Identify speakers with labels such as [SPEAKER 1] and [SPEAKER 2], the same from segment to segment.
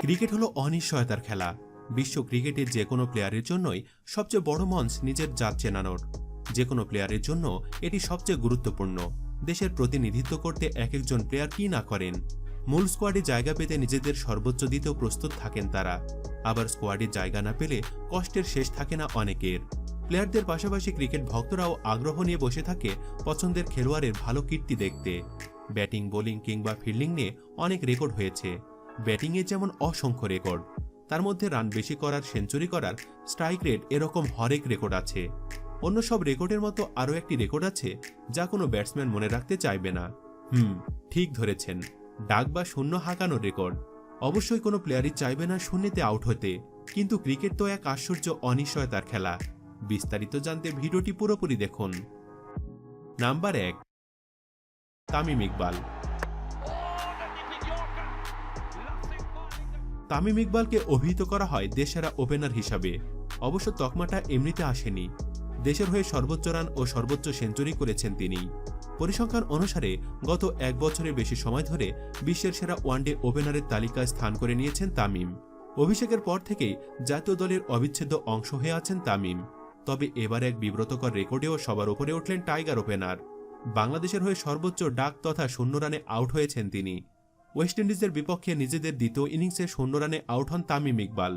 [SPEAKER 1] Cricket হলো অনিশ্চয়তার খেলা। বিশ্ব ক্রিকেটের যে কোনো প্লেয়ারের জন্যই সবচেয়ে বড় মঞ্চ নিজের জাত চেনানোর। যে কোনো প্লেয়ারের জন্য এটি সবচেয়ে গুরুত্বপূর্ণ। দেশের প্রতিনিধিত্ব করতে এক একজন প্লেয়ার কি না করেন? মূল স্কোয়াডে জায়গা পেতে নিজেদের সর্বোচ্চ দিতেও প্রস্তুত থাকেন তারা। আবার স্কোয়াডে জায়গা না পেলে কষ্টের শেষ থাকে না অনেকের। প্লেয়ারদের পাশাপাশি ক্রিকেট ভক্তরাও আগ্রহ নিয়ে বসে থাকে পছন্দের খেলোয়াড়ের ভালো কীর্তি দেখতে। ব্যাটিং, বোলিং কিংবা ফিল্ডিং নিয়ে অনেক রেকর্ড হয়েছে। ব্যাটিংয়ে যেমন অসংখ্য রেকর্ড, তার মধ্যে রান বেশি করার, সেঞ্চুরি করার, স্ট্রাইক রেট এরকম হরেক রেকর্ড আছে। অন্য সব রেকর্ডের মতো আরও একটি রেকর্ড আছে যা কোনো ব্যাটসম্যান মনে রাখতে চাইবে না। হুম, ঠিক ধরেছেন। ডাক বা শূন্য হাঁকানোর রেকর্ড। অবশ্যই কোনো প্লেয়ারই চাইবে না শূন্যতে আউট হতে, কিন্তু ক্রিকেট তো এক আশ্চর্য অনিশ্চয়তার খেলা। বিস্তারিত জানতে ভিডিওটি পুরোপুরি দেখুন। নাম্বার এক তামিম ইকবাল। তামিম ইকবালকে অভিহিত করা হয় দেশেরা ওপেনার হিসাবে। অবশ্য তকমাটা এমনিতে আসেনি। দেশের হয়ে সর্বোচ্চ রান ও সর্বোচ্চ সেঞ্চুরি করেছেন তিনি। পরিসংখ্যান অনুসারে গত এক বছরের বেশি সময় ধরে বিশ্বের সেরা ওয়ানডে ওপেনারের তালিকায় স্থান করে নিয়েছেন তামিম। অভিষেকের পর থেকেই জাতীয় দলের অবিচ্ছেদ্য অংশ হয়ে আছেন তামিম। তবে এবার এক বিব্রতকর রেকর্ডেও সবার উপরে উঠলেন টাইগার ওপেনার। বাংলাদেশের হয়ে সর্বোচ্চ ডাক তথা শূন্য রানে আউট হয়েছেন তিনি। ওয়েস্ট ইন্ডিজের বিপক্ষে নিজেদের দ্বিতীয় ইনিংসে শূন্য রানে আউট হন তামিম ইকবাল।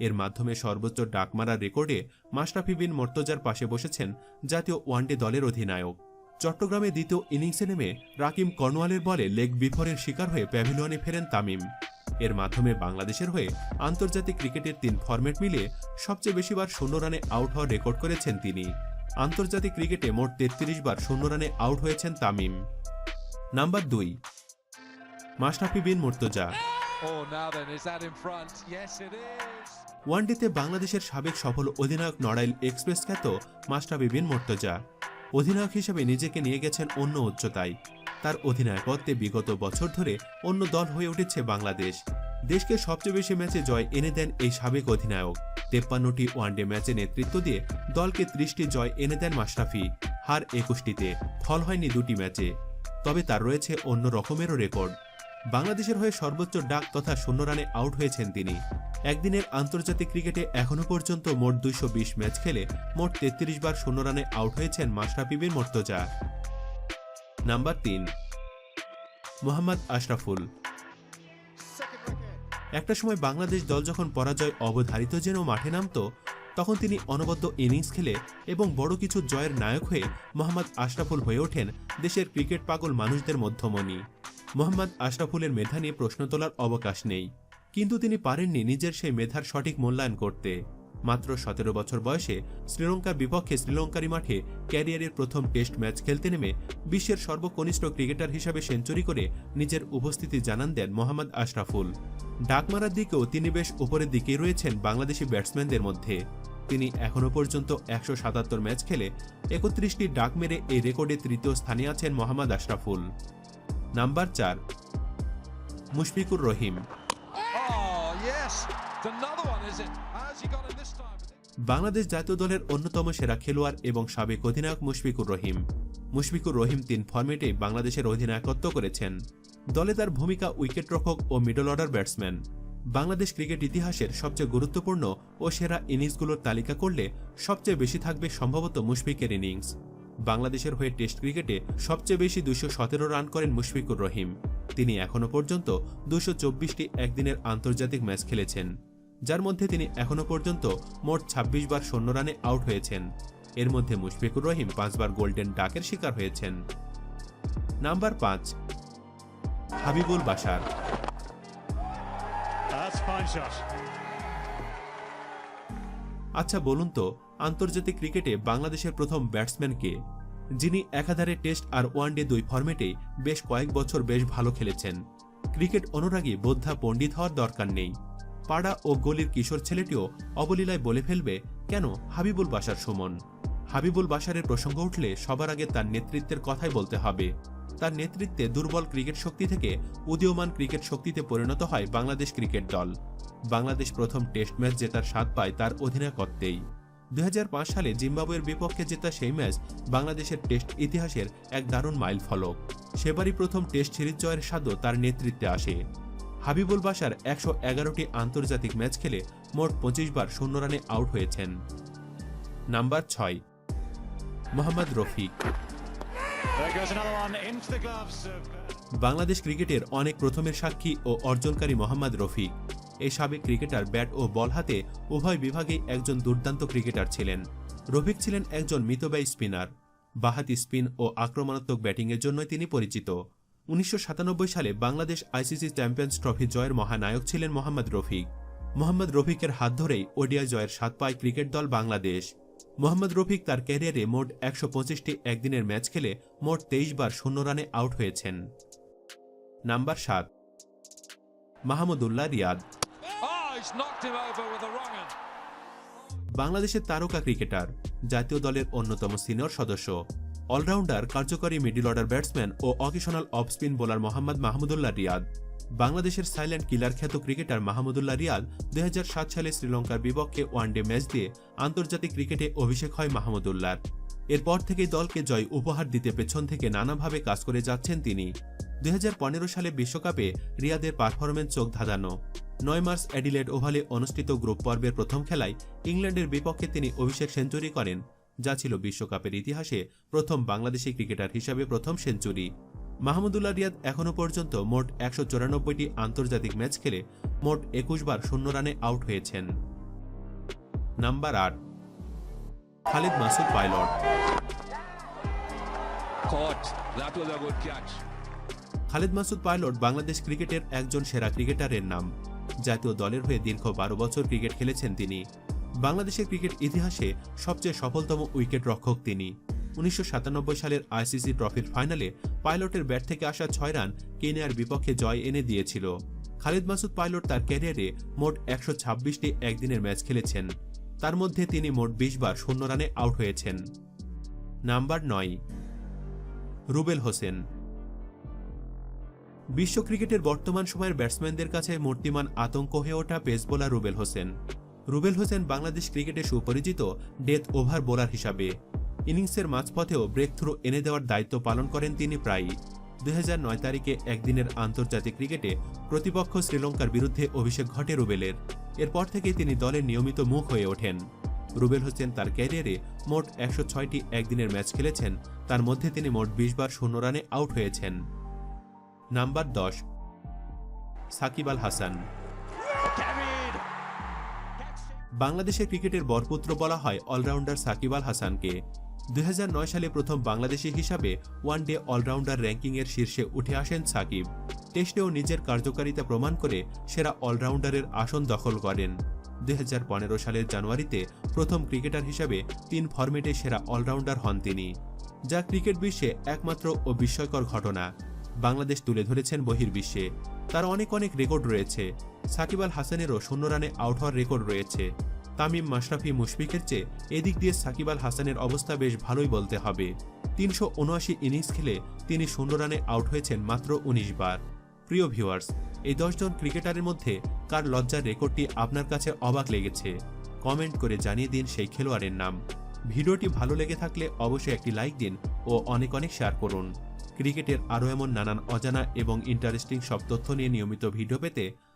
[SPEAKER 1] এর মাধ্যমে সর্বোচ্চ ডাক মারার রেকর্ডে মাশরাফি বিন মর্তজার পাশে বসেছেন জাতীয় ওয়ানডে দলের অধিনায়ক। চট্টগ্রামে দ্বিতীয় ইনিংসে নেমে রাকিম কর্নওয়ালের বলে লেগ বিফরের শিকার হয়ে প্যাভিলিয়নে ফেরেন তামিম। এর মাধ্যমে বাংলাদেশের হয়ে আন্তর্জাতিক ক্রিকেটের তিন ফরম্যাট মিলে সবচেয়ে বেশিবার শূন্য রানে আউট হওয়ার রেকর্ড করেছেন তিনি। আন্তর্জাতিক ক্রিকেটে মোট তেত্রিশ বার শূন্য রানে আউট হয়েছেন তামিম। নাম্বার দুই মাশরাফি বিন মুর্তজা. ওয়ানডেতে বাংলাদেশের সাবেক সফল অধিনায়ক নড়াইল এক্সপ্রেস খ্যাত মাস্টাফি বিন মোর্তজা। অধিনায়ক হিসেবে নিজেকে নিয়ে গেছেন অন্য উচ্চতায়। তার অধিনায়কত্বে বিগত বছর ধরে অন্য দল হয়ে উঠেছে বাংলাদেশ। দেশকে সবচেয়ে বেশি ম্যাচে জয় এনে দেন এই সাবেক অধিনায়ক। তেপ্পান্নটি ওয়ানডে ম্যাচে নেতৃত্ব দিয়ে দলকে ত্রিশটি জয় এনে দেন মাশরাফি, হার একুশটিতে। ফল হয়নি দুটি ম্যাচে। তবে তার রয়েছে অন্য রকমেরও রেকর্ড। বাংলাদেশের হয়ে সর্বোচ্চ ডাক তথা শূন্য রানে আউট হয়েছেন তিনি। একদিনের আন্তর্জাতিক ক্রিকেটে এখনও পর্যন্ত মোট দুইশো বিশ ম্যাচ খেলে মোট তেত্রিশ বার শূন্য রানে আউট হয়েছেন মাশরাফি বিন মর্তজা। নাম্বার তিন। মোহাম্মদ আশরাফুল। একটা সময় বাংলাদেশ দল যখন পরাজয় অবধারিত যেন মাঠে নামত, তখন তিনি অনবদ্য ইনিংস খেলে এবং বড় কিছু জয়ের নায়ক হয়ে মোহাম্মদ আশরাফুল হয়ে ওঠেন দেশের ক্রিকেট পাগল মানুষদের মধ্যমণি। মোহাম্মদ আশরাফুলের মেধা নিয়ে প্রশ্ন তোলার অবকাশ নেই। কিন্তু তিনি পারেননি নিজের সেই মেধার সঠিক মূল্যায়ন করতে। মাত্র সতেরো বছর বয়সে শ্রীলঙ্কার বিপক্ষে শ্রীলঙ্কারি মাঠে ক্যারিয়ারের প্রথম টেস্ট ম্যাচ খেলতে নেমে বিশ্বের সর্বকনিষ্ঠ ক্রিকেটার হিসাবে সেঞ্চুরি করে নিজের উপস্থিতি জানান দেন মোহাম্মদ আশরাফুল। ডাক মারার দিকেও তিনি বেশ উপরের দিকেই রয়েছেন বাংলাদেশি ব্যাটসম্যানদের মধ্যে। তিনি এখনও পর্যন্ত একশো সাতাত্তর ম্যাচ খেলে একত্রিশটি ডাক মেরে এই রেকর্ডে তৃতীয় স্থানে আছেন মোহাম্মদ আশরাফুল। নাম্বার চার, মুশফিকুর রহিম। বাংলাদেশ জাতীয় দলের অন্যতম সেরা খেলোয়াড় এবং সাবেক অধিনায়ক মুশফিকুর রহিম। মুশফিকুর রহিম তিন ফর্মেটে বাংলাদেশের অধিনায়কত্ব করেছেন। দলে তার ভূমিকা উইকেটরক্ষক ও middle order batsman. Bangladesh cricket ইতিহাসের সবচেয়ে গুরুত্বপূর্ণ ও সেরা ইনিংসগুলোর তালিকা করলে সবচেয়ে বেশি থাকবে সম্ভবত মুশফিকের ইনিংস। বাংলাদেশের হয়ে টেস্ট ক্রিকেটে সবচেয়ে বেশি দুশো রান করেন মুশফিকুর রহিম। তিনি এখনও পর্যন্ত দুশো একদিনের আন্তর্জাতিক ম্যাচ খেলেছেন। যার মধ্যে তিনি এখনও পর্যন্ত মোট ২৬ বার শূন্য রানে আউট হয়েছেন। এর মধ্যে মুশফিকুর রহিম পাঁচবার গোল্ডেন ডাকের শিকার হয়েছেন। নাম্বার পাঁচ হাবিবুল
[SPEAKER 2] shot.
[SPEAKER 1] আচ্ছা বলুন তো আন্তর্জাতিক ক্রিকেটে বাংলাদেশের প্রথম ব্যাটসম্যান কে? যিনি একাধারে টেস্ট আর ওয়ানডে দুই ফর্মেটে বেশ কয়েক বছর বেশ ভালো খেলেছেন। ক্রিকেট অনুরাগী বোদ্ধা পণ্ডিত হওয়ার দরকার নেই। পাড়া ও গলির কিশোর ছেলেটিও অবলীলায় বলে ফেলবে, কেন হাবিবুল বাসার সুমন? হাবিবুল বাসারের প্রসঙ্গ উঠলে সবার আগে তার নেতৃত্বের কথাই বলতে হবে। তার নেতৃত্বে দুর্বল ক্রিকেট শক্তি থেকে উদীয়মান ক্রিকেট শক্তিতে পরিণত হয় বাংলাদেশ ক্রিকেট দল। বাংলাদেশ প্রথম টেস্ট ম্যাচ জেতার স্বাদ পায় তার অধিনায়কত্বেই। দু হাজার পাঁচ সালে জিম্বাবুয়ের বিপক্ষে জেতা সেই ম্যাচ বাংলাদেশের টেস্ট ইতিহাসের এক দারুণ মাইল ফলক সেবারই প্রথম টেস্ট সিরিজ জয়ের স্বাদও তার নেতৃত্বে আসে। হাবিবুল বাসার একশো এগারোটি আন্তর্জাতিক ম্যাচ খেলে মোট পঁচিশ বার শূন্য রানে আউট হয়েছেন। নাম্বার ছয় মোহাম্মদ রফিক। বাংলাদেশ ক্রিকেটের অনেক প্রথমের সাক্ষী ও অর্জনকারী মোহাম্মদ রফিক। এই সাবেক ক্রিকেটার ব্যাট ও বল হাতে উভয় বিভাগেই একজন দুর্দান্ত ক্রিকেটার ছিলেন। রফিক ছিলেন একজন মিতব্যয়ী স্পিনার। বাহাতি স্পিন ও আক্রমণাত্মক ব্যাটিংয়ের জন্য তিনি পরিচিত। উনিশশো সাতানব্বই সালে বাংলাদেশ আইসিসি চ্যাম্পিয়ন্স ট্রফি জয়ের মহানায়ক ছিলেন মোহাম্মদ রফিক। মোহাম্মদ রফিকের হাত ধরেই ওডিআই জয়ের স্বাদ পায় ক্রিকেট দল বাংলাদেশ। মোহাম্মদ রফিক তার ক্যারিয়ারে মোট একশো পঁচিশটি একদিনের ম্যাচ খেলে মোট তেইশ বার শূন্য রানে আউট হয়েছেন। নাম্বার সাত। মাহমুদুল্লাহ রিয়াদ।
[SPEAKER 3] Oh.
[SPEAKER 1] বাংলাদেশের তারকা ক্রিকেটার জাতীয় দলের অন্যতম সিনিয়র সদস্য। অলরাউন্ডার, কার্যকরী মিডিল অর্ডার ব্যাটসম্যান ও occasional off spin bowler Mohammad Mahmudullah Riyad. বাংলাদেশের সাইলেন্ট কিলার খ্যাত ক্রিকেটার মাহমুদুল্লাহ রিয়াদ দুই হাজার সাত সালে শ্রীলঙ্কার বিপক্ষে ওয়ানডে ম্যাচ দিয়ে আন্তর্জাতিক ক্রিকেটে অভিষেক হয় মাহমুদুল্লাহর। এরপর থেকেই দলকে জয় উপহার দিতে পেছন থেকে নানাভাবে কাজ করে যাচ্ছেন তিনি। দুই হাজার পনেরো সালে বিশ্বকাপে রিয়াদের পারফরমেন্স চোখ ধাঁধানো। নয় মার্চ অ্যাডিলেড ওভালে অনুষ্ঠিত গ্রুপ পর্বের প্রথম খেলায় ইংল্যান্ডের বিপক্ষে তিনি অভিষেক সেঞ্চুরি করেন। যা ছিল বিশ্বকাপের ইতিহাসে প্রথম বাংলাদেশি ক্রিকেটার হিসাবে প্রথম সেঞ্চুরি। মাহমুদুল্লাহ রিয়াদ এখনও পর্যন্ত মোট একশো চৌরানব্বইটি আন্তর্জাতিক ম্যাচ খেলে মোট একুশ বার শূন্য রানে আউট হয়েছেন। নাম্বার আট খালিদ মাসুদ পাইলট. খালেদ মাসুদ পাইলট বাংলাদেশ ক্রিকেটের একজন সেরা ক্রিকেটারের নাম। জাতীয় দলের হয়ে দীর্ঘ বারো বছর ক্রিকেট খেলেছেন তিনি। বাংলাদেশের ক্রিকেট ইতিহাসে সবচেয়ে সফলতম উইকেট রক্ষক তিনি। উনিশশো সাতানব্বই সালের আইসিসি ট্রফির ফাইনালে পাইলটের ব্যাট থেকে আসা ছয় রান কেনিয়ার বিপক্ষে জয় এনে দিয়েছিল। খালিদ মাসুদ পাইলট তার ক্যারিয়ারে মোট একশো ছাব্বিশটি একদিনের ম্যাচ খেলেছেন। তার মধ্যে তিনি মোট বিশ বার শূন্য রানে আউট হয়েছেন। নাম্বার নয়, রুবেল হোসেন। বিশ্ব ক্রিকেটের বর্তমান সময়ের ব্যাটসম্যানদের কাছে মূর্তিমান আতঙ্ক হয়ে ওঠা পেস বোলার রুবেল হোসেন। রুবেল হোসেন বাংলাদেশ ক্রিকেটে সুপরিচিত ডেথ ওভার বোলার হিসাবে। ইনিংসের মাঝপথেও ব্রেক থ্রু এনে দেওয়ার দায়িত্ব পালন করেন তিনি প্রায়ই। দুই হাজার নয় তারিখে একদিনের আন্তর্জাতিক ক্রিকেটে প্রতিপক্ষ শ্রীলঙ্কার বিরুদ্ধে অভিষেক ঘটে রুবেলের। এরপর থেকে তিনি দলের নিয়মিত মুখ হয়ে ওঠেন। রুবেল হোসেন তার ক্যারিয়ারে মোট একশো ছয়টি একদিনের ম্যাচ খেলেছেন, তার মধ্যে তিনি মোট বিশ বার শূন্য রানে আউট হয়েছেন। নাম্বার দশ, সাকিব আল হাসান. বাংলাদেশের ক্রিকেটের বরপুত্র বলা হয় অলরাউন্ডার সাকিব আল হাসানকে। দুই হাজার নয় সালে প্রথম বাংলাদেশি হিসাবে ওয়ান ডে অলরাউন্ডার র্যাঙ্কিংয়ের শীর্ষে উঠে আসেন সাকিব। টেস্টেও নিজের কার্যকারিতা প্রমাণ করে সেরা অলরাউন্ডারের আসন দখল করেন। দুই হাজার পনেরো সালের জানুয়ারিতে প্রথম ক্রিকেটার হিসাবে তিন ফরম্যাটে সেরা অলরাউন্ডার হন তিনি, যা ক্রিকেট বিশ্বে একমাত্র ও বিস্ময়কর ঘটনা। বাংলাদেশ তুলে ধরেছেন বহির্বিশ্বে। তার অনেক অনেক রেকর্ড রয়েছে। সাকিব আল হাসানেরও শূন্য রানে আউট হওয়ার রেকর্ড রয়েছে। তামিম, মাশরাফি, মুশফিকের চেয়ে এদিক দিয়ে সাকিব আল হাসানের অবস্থা বেশ ভালোই বলতে হবে। তিনশো উনআশি ইনিংস খেলে তিনি শূন্য রানে আউট হয়েছেন মাত্র উনিশ বার। প্রিয় ভিউয়ার্স, এই দশজন ক্রিকেটারের মধ্যে কার লজ্জার রেকর্ডটি আপনার কাছে অবাক লেগেছে? কমেন্ট করে জানিয়ে দিন সেই খেলোয়াড়ের নাম। ভিডিওটি ভালো লেগে থাকলে অবশ্যই একটি লাইক দিন ও অনেক অনেক শেয়ার করুন। ক্রিকেটের আরও এমন নানান অজানা এবং ইন্টারেস্টিং সব তথ্য নিয়ে নিয়মিত ভিডিও পেতে